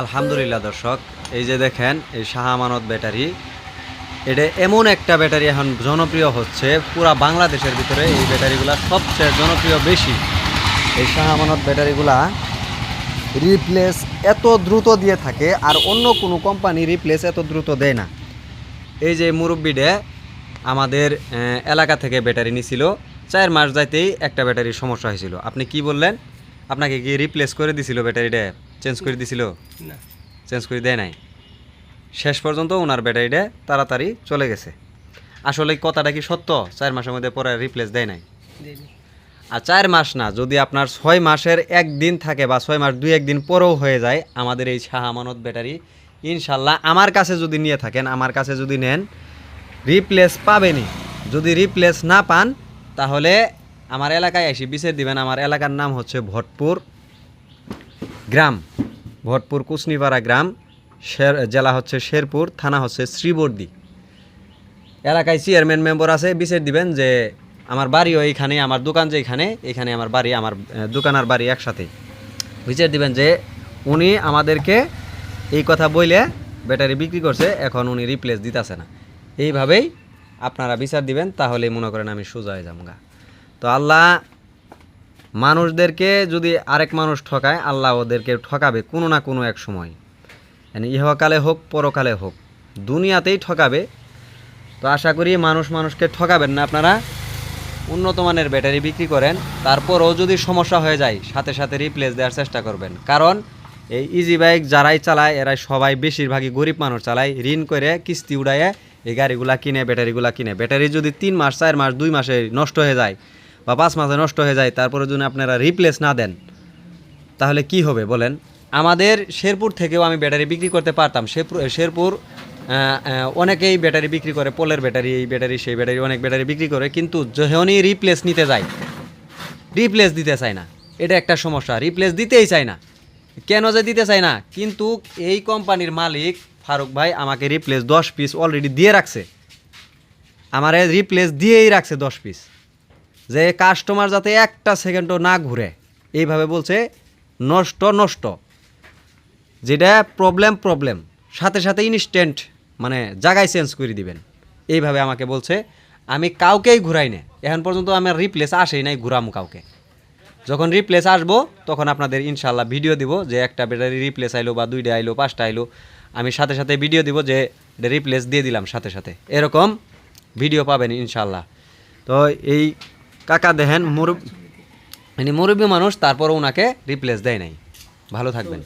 আলহামদুলিল্লাহ, দর্শক। এই যে দেখেন, এই শাহ আমানত ব্যাটারি, এটা এমন একটা ব্যাটারি এখন জনপ্রিয় হচ্ছে, পুরা বাংলাদেশের ভিতরে এই ব্যাটারিগুলা সবচেয়ে জনপ্রিয় বেশি। এই শাহামানত ব্যাটারিগুলা রিপ্লেস এত দ্রুত দিয়ে থাকে, আর অন্য কোনো কোম্পানি রিপ্লেস এত দ্রুত দেয় না। এই যে মুরব্বিডে আমাদের এলাকা থেকে ব্যাটারি নিছিল, চার মাস যাইতেই একটা ব্যাটারির সমস্যা হয়েছিল। আপনি কি বললেন? আপনাকে কি রিপ্লেস করে দিছিল ব্যাটারিটা? চেঞ্জ করে দিছিল? না। চেঞ্জ করে দেয় নাই? শেষ পর্যন্ত ওনার ব্যাটারিটা তাড়াতাড়ি চলে গেছে। আসলে কথাটা কি সত্য? চার মাসের মধ্যে পরে রিপ্লেস দেয় নাই? আর চার মাস না যদি আপনার ছয় মাসের একদিন থাকে বা ছয় মাস দুই একদিন পরেও হয়ে যায় আমাদের এই শাহ আমানত ব্যাটারি ইনশাল্লাহ আমার কাছে যদি নিয়ে থাকেন আমার কাছে যদি নেন রিপ্লেস পাবেনই। যদি রিপ্লেস না পান তাহলে আমার এলাকায় এসে বিচার দিবেন। আমার এলাকার নাম হচ্ছে ভটপুর। গ্রাম ভটপুর কুসনিপাড়া গ্রাম, শের, জেলা হচ্ছে শেরপুর, থানা হচ্ছে শ্রীবর্দী। এলাকায় চেয়ারম্যান মেম্বার আছে, বিচার দিবেন যে আমার বাড়িও এইখানে আমার দোকান যে এখানে এখানে আমার বাড়ি, আমার দোকান আর বাড়ি একসাথে। বিচার দিবেন যে উনি আমাদেরকে এই কথা বইলে ব্যাটারি বিক্রি করছে, এখন উনি রিপ্লেস দিতেছে না। এইভাবেই আপনারা বিচার দিবেন তাহলে মনে করেন আমি সোজা হয়ে যাব তো আল্লাহ মানুষদেরকে যদি আরেক মানুষ ঠকায়, আল্লাহ ওদেরকে ঠকাবে কোনো না কোনো এক সময়। মানে ইহকালে হোক, পরকালে হোক, দুনিয়াতেই ঠকাবে। তো আশা করি মানুষ মানুষকে ঠকাবেন না আপনারা। উন্নত মানের ব্যাটারি বিক্রি করেন, তারপরও যদি সমস্যা হয়ে যায়, সাথে সাথে রিপ্লেস দেওয়ার চেষ্টা করবেন। কারণ এই ইজি বাইক যারাই চালায় এরা সবাই বেশিরভাগই গরিব মানুষ চালায়। ঋণ করে কিস্তি উড়াইয়ে এই গাড়িগুলা কিনে, ব্যাটারিগুলা কিনে। ব্যাটারি যদি তিন মাস, চার মাস, দুই মাসে নষ্ট হয়ে যায় বা পাঁচ মাসে নষ্ট হয়ে যায়, তারপরে যদি আপনারা রিপ্লেস না দেন, তাহলে কি হবে বলেন? আমাদের শেরপুর থেকেও আমি ব্যাটারি বিক্রি করতে পারতাম। শেরপুর শেরপুর অনেকেই ব্যাটারি বিক্রি করে, পোলের ব্যাটারি এই ব্যাটারি সেই ব্যাটারি অনেক ব্যাটারি বিক্রি করে, কিন্তু যখনই রিপ্লেস নিতে যায় রিপ্লেস দিতে চায় না। এটা একটা সমস্যা রিপ্লেস দিতেই চায় না। কেন যে দিতে চায় না? কিন্তু এই কোম্পানির মালিক ফারুক ভাই আমাকে রিপ্লেস দশ পিস অলরেডি দিয়ে রাখছে। আমার রিপ্লেস দিয়েই রাখছে দশ পিস যে কাস্টমার যাতে একটা সেকেন্ডও না ঘুরে। এইভাবে বলছে, নষ্ট নষ্ট। যেটা প্রবলেম প্রবলেম সাথে সাথে ইনস্ট্যান্ট মানে জায়গায় চেঞ্জ করে দিবেন। এইভাবে আমাকে বলছে, আমি কাউকেই ঘুরাই না। এখন পর্যন্ত আমার রিপ্লেস আসেই নাই, ঘুরামো কাউকে। যখন রিপ্লেস আসব, তখন আপনাদের ইনশাল্লাহ ভিডিও দিব যে একটা ব্যাটারি রিপ্লেস আইলো বা দুইটা আইলো, পাঁচটা আইলো। আমি সাথে সাথে ভিডিও দিব যে রিপ্লেস দিয়ে দিলাম সাথে সাথে। এরকম ভিডিও পাবেন ইনশাল্লাহ তো এই কাকা দেখেন মুরব মানে মুরব্বী মানুষ তারপরও ওনাকে রিপ্লেস দেয় নাই। ভালো থাকবেন।